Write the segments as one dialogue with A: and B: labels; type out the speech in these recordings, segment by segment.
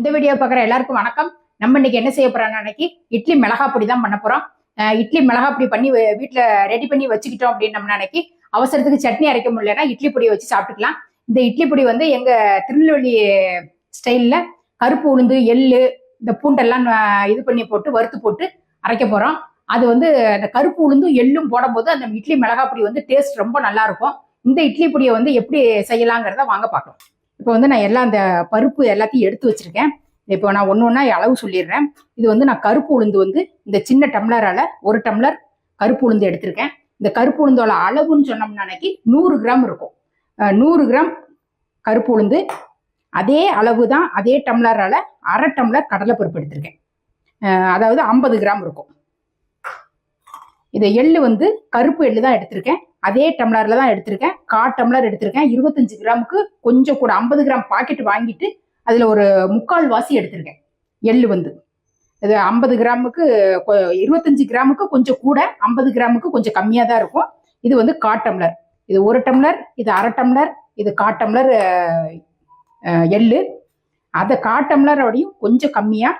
A: இந்த வீடியோ பார்க்குற எல்லாருக்கும் வணக்கம். நம்ம இன்னைக்கு என்ன செய்ய போறோம் அன்னைக்கு இட்லி மிளகா பொடி தான் பண்ண போறோம். அஹ் இட்லி மிளகா பொடி பண்ணி வீட்டில் ரெடி பண்ணி வச்சுக்கிட்டோம் அப்படின்னம்னா அன்னைக்கு அவசரத்துக்கு சட்னி அரைக்க முடியலன்னா இட்லி பொடியை வச்சு சாப்பிட்டுக்கலாம். இந்த இட்லி பொடி வந்து எங்க திருநெல்வேலி ஸ்டைல்ல கருப்பு உளுந்து எள்ளு இந்த பூண்டெல்லாம் இது பண்ணி போட்டு வறுத்து போட்டு அரைக்க போறோம். அது வந்து அந்த கருப்பு உளுந்தும் எள்ளும் போடும்போது அந்த இட்லி மிளகா பொடி வந்து டேஸ்ட் ரொம்ப நல்லா இருக்கும். இந்த இட்லி பொடியை வந்து எப்படி செய்யலாங்கிறத வாங்க பார்க்கலாம். இப்போ வந்து நான் எல்லாம் அந்த பருப்பு எல்லாத்தையும் எடுத்து வச்சிருக்கேன். இப்போ நான் ஒன்று ஒன்றா அளவு சொல்லிடுறேன். இது வந்து நான் கருப்பு உளுந்து வந்து இந்த சின்ன டம்ளரால் ஒரு டம்ளர் கருப்பு உளுந்து எடுத்திருக்கேன். இந்த கருப்பு உளுந்தோட அளவுன்னு சொன்னோம்னா அன்னைக்கு நூறு கிராம் இருக்கும். நூறு கிராம் கருப்பு உளுந்து. அதே அளவு தான் அதே டம்ளரால் அரை டம்ளர் கடலைப்பருப்பு எடுத்திருக்கேன். அதாவது ஐம்பது கிராம் இருக்கும். இந்த எள்ளு வந்து கருப்பு எள்ளு தான் எடுத்திருக்கேன். அதே டம்ளர்ல தான் எடுத்திருக்கேன். கா டம்ளர் எடுத்திருக்கேன். இருபத்தஞ்சு கிராமுக்கு கொஞ்சம் கூட ஐம்பது கிராம் பாக்கெட் வாங்கிட்டு அதில் ஒரு முக்கால் வாசி எடுத்திருக்கேன். எள்ளு வந்து. இது ஐம்பது கிராமுக்கு கொ- இருபத்தஞ்சு கிராமுக்கு கொஞ்சம் கூட ஐம்பது கிராமுக்கு கொஞ்சம் கம்மியாக தான் இருக்கும். இது வந்து கா டம்ளர். இது ஒரு டம்ளர் இது அரை டம்ளர் இது கா டம்ளர் எள்ளு. அதை கா டம்ளரோடையும் கொஞ்சம் கம்மியாக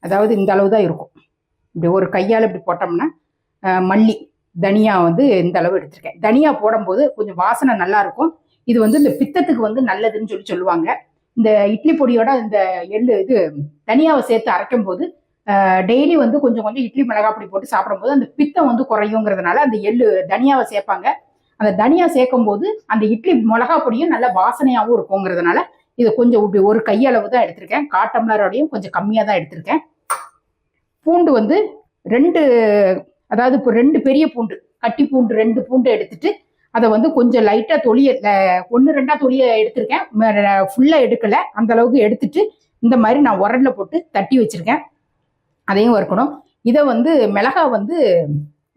A: அதாவது இந்த அளவு தான் இருக்கும். இப்படி ஒரு கையால் இப்படி போட்டோம்னா மல்லி. தனியா வந்து இந்த அளவு எடுத்திருக்கேன். தனியா போடும்போது கொஞ்சம் வாசனை நல்லா இருக்கும் இது வந்து இந்த பித்தத்துக்கு வந்து நல்லதுன்னு சொல்லி சொல்லுவாங்க. இந்த இட்லி பொடியோட இந்த எள்ளு இது தனியாவை சேர்த்து அரைக்கும் போது டெய்லி வந்து கொஞ்சம் கொஞ்சம் இட்லி மிளகா பொடி போட்டு சாப்பிடும்போது அந்த பித்தம் வந்து குறையுங்கிறதுனால அந்த எள்ளு தனியாவை சேர்ப்பாங்க. அந்த தனியா சேர்க்கும் போது அந்த இட்லி மிளகா பொடியும் நல்ல வாசனையாகவும் இருக்குங்கிறதுனால இது கொஞ்சம் இப்படி ஒரு கையளவு தான் எடுத்திருக்கேன். காட்டம்லரோடையும் கொஞ்சம் கம்மியாக தான் எடுத்திருக்கேன். பூண்டு வந்து ரெண்டு அதாவது இப்போ ரெண்டு பெரிய பூண்டு கட்டி பூண்டு ரெண்டு பூண்டு எடுத்துட்டு அதை வந்து கொஞ்சம் லைட்டாக தொளிய ஒன்று ரெண்டாக தொளிய எடுத்திருக்கேன். ஃபுல்லாக எடுக்கலை. அந்த அளவுக்கு எடுத்துட்டு இந்த மாதிரி நான் உரல்ல போட்டு தட்டி வச்சிருக்கேன். அதையும் வறுக்கணும். இதை வந்து மிளகா வந்து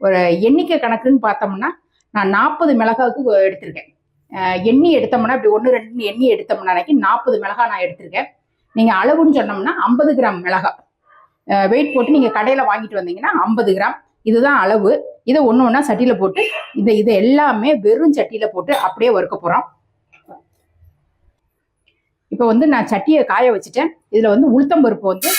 A: ஒரு எண்ணிக்கை கணக்குன்னு பார்த்தோம்னா நான் நாற்பது மிளகாவுக்கு எடுத்திருக்கேன். எண்ணி எடுத்தோம்னா இப்படி ஒன்று ரெண்டு எண்ணி எடுத்தோம்னாக்கி நாற்பது மிளகா நான் எடுத்திருக்கேன். நீங்கள் அளவுன்னு சொன்னோம்னா ஐம்பது கிராம் மிளகா வெயிட் போட்டு நீங்கள் கடையில் வாங்கிட்டு வந்தீங்கன்னா ஐம்பது கிராம். இதுதான் அளவு. இதை ஒன்று ஒன்றா சட்டியில் போட்டு இதை இதை எல்லாமே வெறும் சட்டியில் போட்டு அப்படியே வறுக்க போகிறோம் இப்போ வந்து நான் சட்டியை காய வச்சுட்டேன். இதில் வந்து உளுத்தம்பருப்பு வந்து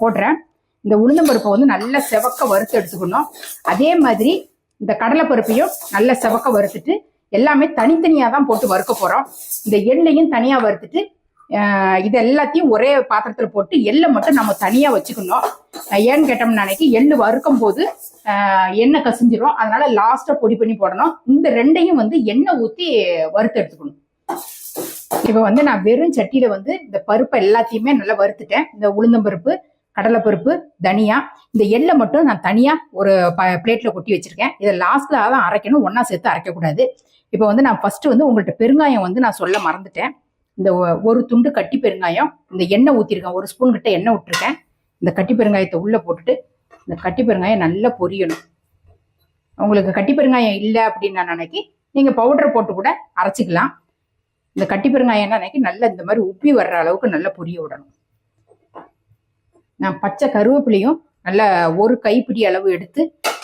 A: போடுறேன். இந்த உளுந்தம்பருப்பை வந்து நல்லா செவக்க வறுத்து எடுத்துக்கணும். அதே மாதிரி இந்த கடலைப்பருப்பையும் நல்லா செவக்க வறுத்துட்டு எல்லாமே தனித்தனியாக தான் போட்டு வறுக்க போகிறோம் இந்த எள்ளையும் தனியாக வறுத்துட்டு இது எல்லாத்தையும் ஒரே பாத்திரத்தில் போட்டு எள்ளை மட்டும் நம்ம தனியாக வச்சுக்கணும். ஏன்னு கேட்டோம்னா அன்னைக்கு எள்ளு வறுக்கும் போது எண்ணெய் கசிஞ்சிரும். அதனால லாஸ்ட்டாக பொடி பண்ணி போடணும். இந்த ரெண்டையும் வந்து எண்ணெய் ஊற்றி வறுத்து எடுத்துக்கணும். இப்போ வந்து நான் வெறும் சட்டியில வந்து இந்த பருப்பை எல்லாத்தையுமே நல்லா வறுத்துட்டேன். இந்த உளுந்தம்பருப்பு கடலைப்பருப்பு தனியா. இந்த எள்ளை மட்டும் நான் தனியா ஒரு பிளேட்ல கொட்டி வச்சிருக்கேன். இதை லாஸ்ட்ல தான் அரைக்கணும். ஒன்றா சேர்த்து அரைக்கக்கூடாது. இப்போ வந்து நான் ஃபர்ஸ்ட் வந்து உங்கள்கிட்ட பெருங்காயம் வந்து நான் சொல்ல மறந்துட்டேன். இந்த ஒ- ஒரு துண்டு கட்டி பெருங்காயம் இந்த எண்ணெய் ஊற்றிருக்கேன் ஒரு ஸ்பூன் கிட்ட எண்ணெய் விட்டுருக்கேன். இந்த கட்டி பெருங்காயத்தை உள்ளே போட்டுட்டு இந்த கட்டி பெருங்காயம் நல்லா பொரியணும். உங்களுக்கு கட்டி பெருங்காயம் இல்லை அப்படின்னு நான் நினைக்கி நீங்கள் பவுடர் போட்டு கூட அரைச்சிக்கலாம். இந்த கட்டி பெருங்காயம் நினைக்கி நல்லா இந்த மாதிரி உப்பி வர்ற அளவுக்கு நல்லா பொரிய விடணும். நான் பச்சை கருவேப்பிலையும் நல்லா ஒரு கைப்பிடி அளவு எடுத்து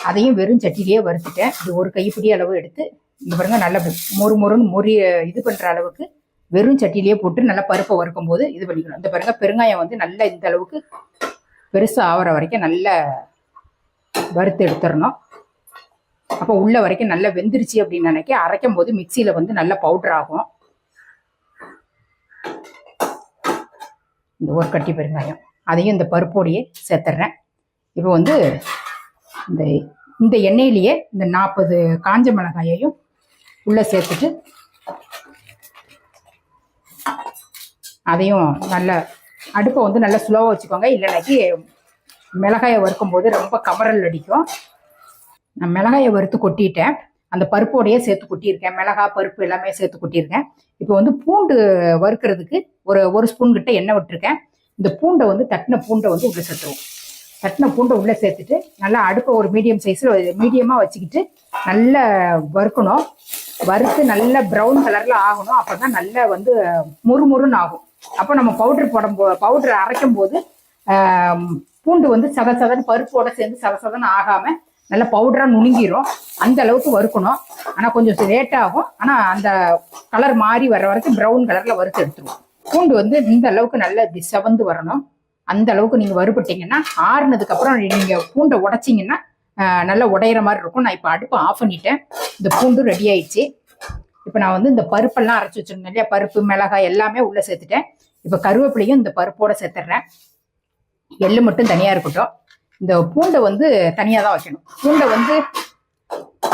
A: அதையும் வெறும் சட்டிலேயே வறுத்துட்டேன். இது ஒரு கைப்பிடி அளவு எடுத்து இந்த பாருங்க நல்லா மொறு மொறுன்னு மொறி இது பண்ணுற அளவுக்கு வெறும் சட்டிலேயே போட்டு நல்லா பருப்பை வறுக்கும் போது இது பண்ணிக்கணும். இந்த பாருங்க பெருங்காயம் வந்து நல்லா இந்த அளவுக்கு பெருசாக ஆகிற வரைக்கும் நல்லா வறுத்து எடுத்துடணும். அப்போ உள்ள வரைக்கும் நல்லா வெந்துருச்சு அப்படின்னு நினைக்க அரைக்கும் போது மிக்சியில் வந்து நல்ல பவுடர் ஆகும். இந்த ஒரு கட்டி பெருங்காயம். அதையும் இந்த பருப்போடையே சேர்த்துட்றேன் இப்போ வந்து இந்த இந்த எண்ணெயிலேயே இந்த நாற்பது காஞ்ச மிளகாயையும் உள்ளே சேர்த்துட்டு அதையும் நல்லா அடுப்பை வந்து நல்லா ஸ்லோவாக வச்சுக்கோங்க. இல்லைனாக்கி மிளகாயை வறுக்கும் போது ரொம்ப கமரல் அடிக்கும். நான் மிளகாயை வறுத்து கொட்டிட்டேன். அந்த பருப்போடையே சேர்த்து கொட்டியிருக்கேன். மிளகாய் பருப்பு எல்லாமே சேர்த்து கொட்டியிருக்கேன். இப்போ வந்து பூண்டு வறுக்கிறதுக்கு ஒரு ஒரு ஸ்பூன் கிட்ட எண்ணெய் விட்டுருக்கேன். இந்த பூண்டை வந்து தட்டின பூண்டை வந்து உள்ளே சேர்த்துருவோம். தட்டின பூண்டை உள்ளே சேர்த்துட்டு நல்லா அடுப்பை ஒரு மீடியம் சைஸில் மீடியமாக வச்சுக்கிட்டு நல்லா வறுக்கணும். வறுத்து நல்ல ப்ரௌன் கலரில் ஆகணும். அப்போ தான் நல்லா வந்து முறுமுறுன்னு ஆகும். அப்போ நம்ம பவுடர் போடும் போ பவுடர் அரைக்கும் போது பூண்டு வந்து சத சதன் பருப்போட சேர்ந்து சத சதன் ஆகாம நல்ல பவுடரா நுணுங்கிரும். அந்த அளவுக்கு வறுக்கணும். ஆனா கொஞ்சம் லேட் ஆகும். ஆனா அந்த கலர் மாறி வர வரைக்கும் ப்ரௌன் கலர்ல வறுத்து எடுத்துருவோம். பூண்டு வந்து இந்த அளவுக்கு நல்லா இப்படி செவந்து வரணும். அந்த அளவுக்கு நீங்க வறுபட்டீங்கன்னா ஆறுனதுக்கு அப்புறம் நீங்க பூண்டை உடைச்சிங்கன்னா நல்லா உடையிற மாதிரி இருக்கும். நான் இப்போ அடுப்பை ஆஃப் பண்ணிட்டேன். இந்த பூண்டு ரெடி ஆயிடுச்சு. இப்போ நான் வந்து இந்த பருப்பெல்லாம் அரைச்சி வச்சிருந்தேன் இல்லையா? பருப்பு மிளகாய் எல்லாமே உள்ளே சேர்த்துட்டேன். இப்போ கருவேப்பிலையும் இந்த பருப்போட சேர்த்துட்றேன் எள்ளு மட்டும் தனியாக இருக்கட்டும். இந்த பூண்டை வந்து தனியாக தான் வைக்கணும். பூண்டை வந்து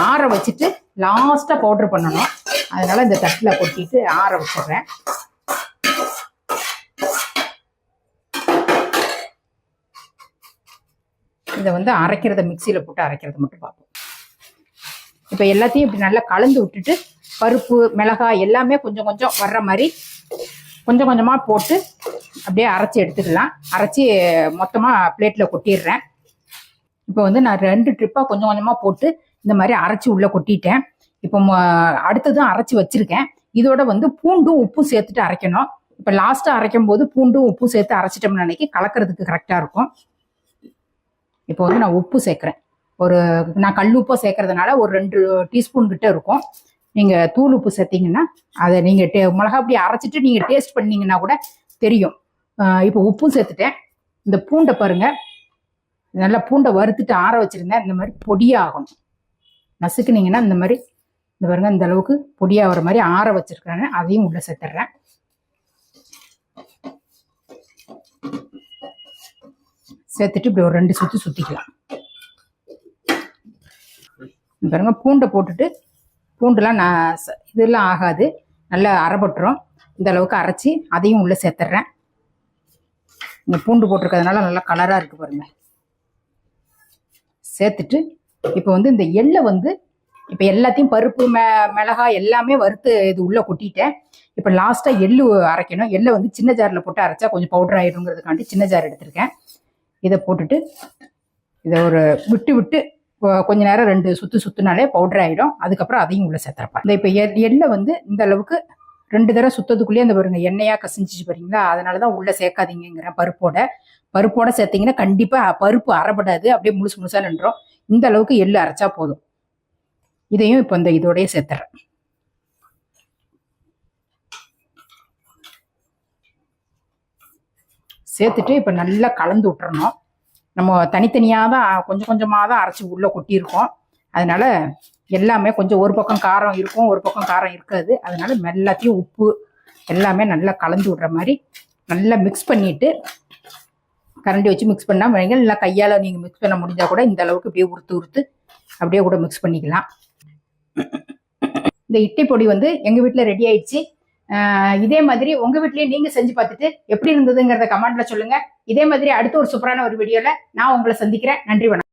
A: ஆற வச்சுட்டு லாஸ்ட்டாக பவுடர் பண்ணணும். அதனால இந்த தட்டில் கொட்டிட்டு ஆற வச்சிடுறேன். இதை வந்து அரைக்கிறத மிக்சியில் போட்டு அரைக்கிறத மட்டும் பார்ப்போம். இப்போ எல்லாத்தையும் இப்படி நல்லா கலந்து விட்டுட்டு பருப்பு மிளகாய் எல்லாமே கொஞ்சம் கொஞ்சம் வர்ற மாதிரி கொஞ்சம் கொஞ்சமாக போட்டு அப்படியே அரைச்சி எடுத்துக்கலாம். அரைச்சி மொத்தமாக பிளேட்டில் கொட்டிடுறேன். இப்போ வந்து நான் ரெண்டு ட்ரிப்பாக கொஞ்சம் கொஞ்சமாக போட்டு இந்த மாதிரி அரைச்சி உள்ளே கொட்டிட்டேன். இப்போ ம- அடுத்ததும் அரைச்சி வச்சுருக்கேன். இதோட வந்து பூண்டும் உப்பும் சேர்த்துட்டு அரைக்கணும். இப்போ லாஸ்ட்டாக அரைக்கும் போது பூண்டும் உப்பும் சேர்த்து அரைச்சிட்டோம்னு நினைக்கி கலக்கிறதுக்கு கரெக்டாக இருக்கும். இப்போ வந்து நான் உப்பு சேர்க்குறேன். ஒரு நான் கல் உப்பை சேர்க்கறதுனால ஒரு ரெண்டு டீஸ்பூன் கிட்ட இருக்கும். நீங்கள் தூள் உப்பு சேர்த்தீங்கன்னா அதை நீங்கள் டே மிளகா அப்படி அரைச்சிட்டு நீங்கள் டேஸ்ட் பண்ணீங்கன்னா கூட தெரியும். இப்போ உப்பும் சேர்த்துட்டேன். இந்த பூண்டை பாருங்கள் நல்லா பூண்டை வறுத்துட்டு ஆற வச்சிருந்தேன். இந்த மாதிரி பொடியாகணும். நசுக்குனீங்கன்னா இந்த மாதிரி இந்த பாருங்கள் இந்த அளவுக்கு பொடியாகிற மாதிரி ஆற வச்சிருக்கிறேன். அதையும் உள்ளே சேர்த்துட்றேன். சேர்த்துட்டு இப்படி ஒரு ரெண்டு சுற்றி சுற்றிக்கலாம் பாருங்கள் பாருங்க பூண்டை போட்டுட்டு பூண்டுலாம் நான் ச- இதெல்லாம் ஆகாது. நல்லா அரைபட்டுரும். இந்த அளவுக்கு அரைச்சி அதையும் உள்ளே சேர்த்துட்றேன் இந்த பூண்டு போட்டிருக்கிறதுனால நல்லா கலராக இருக்குது பாருங்கள் சேர்த்துட்டு இப்போ வந்து இந்த எள்ளை வந்து இப்போ எல்லாத்தையும் பருப்பு மெ மிளகாய் எல்லாமே வறுத்து இது உள்ளே கொட்டிட்டேன். இப்போ லாஸ்ட்டாக எள்ளு அரைக்கணும். எள்ளை வந்து சின்ன ஜாரில் போட்டு அரைச்சா கொஞ்சம் பவுடர் ஆகிடுங்கிறதுக்காண்டி சின்ன ஜார் எடுத்திருக்கேன். இதை போட்டுட்டு இதை ஒரு விட்டு விட்டு கொஞ்ச நேரம் ரெண்டு சுத்து சுற்றுனாலே பவுடர் ஆயிடும். அதுக்கப்புறம் அதையும் உள்ள சேர்த்துறப்பா. இந்த இப்போ எண்ணெய் எள்ளை வந்து இந்த அளவுக்கு ரெண்டு தடவை சுத்தத்துக்குள்ளேயே அந்த பாருங்க எண்ணெயா கசிஞ்சிச்சு பாருங்களா? அதனால தான் உள்ள சேர்க்காதீங்கிறேன் பருப்போட. பருப்போட சேர்த்தீங்கன்னா கண்டிப்பா பருப்பு அரைப்படாது அப்படியே முழுசு முழுசா நின்றோம் இந்த அளவுக்கு எள்ளு அரைச்சா போதும். இதையும் இப்போ இந்த இதோடய சேர்த்துறேன். சேர்த்துட்டு இப்போ நல்லா கலந்து விட்டுறணும். நம்ம தனித்தனியாக தான் கொஞ்சம் கொஞ்சமாக தான் அரைச்சி உள்ளே கொட்டியிருக்கோம். அதனால எல்லாமே கொஞ்சம் ஒரு பக்கம் காரம் இருக்கும் ஒரு பக்கம் காரம் இருக்காது. அதனால எல்லாத்தையும் உப்பு எல்லாமே நல்லா கலந்து விடுற மாதிரி நல்லா மிக்ஸ் பண்ணிட்டு கரண்டி வச்சு மிக்ஸ் பண்ணால் வைங்க இல்லை கையால் நீங்கள் மிக்ஸ் பண்ண முடிஞ்சால் கூட இந்த அளவுக்கு அப்படியே உறுத்து உறுத்து அப்படியே கூட மிக்ஸ் பண்ணிக்கலாம். இந்த இட்லி பொடி வந்து எங்கள் வீட்டில் ரெடி ஆயிடுச்சு. இதே மாதிரி உங்க வீட்லயே நீங்க செஞ்சு பார்த்துட்டு எப்படி இருந்ததுங்கிறத கமெண்ட்ல சொல்லுங்க. இதே மாதிரி அடுத்த ஒரு சூப்பரான ஒரு வீடியோல நான் உங்களை சந்திக்கிறேன். நன்றி வணக்கம்.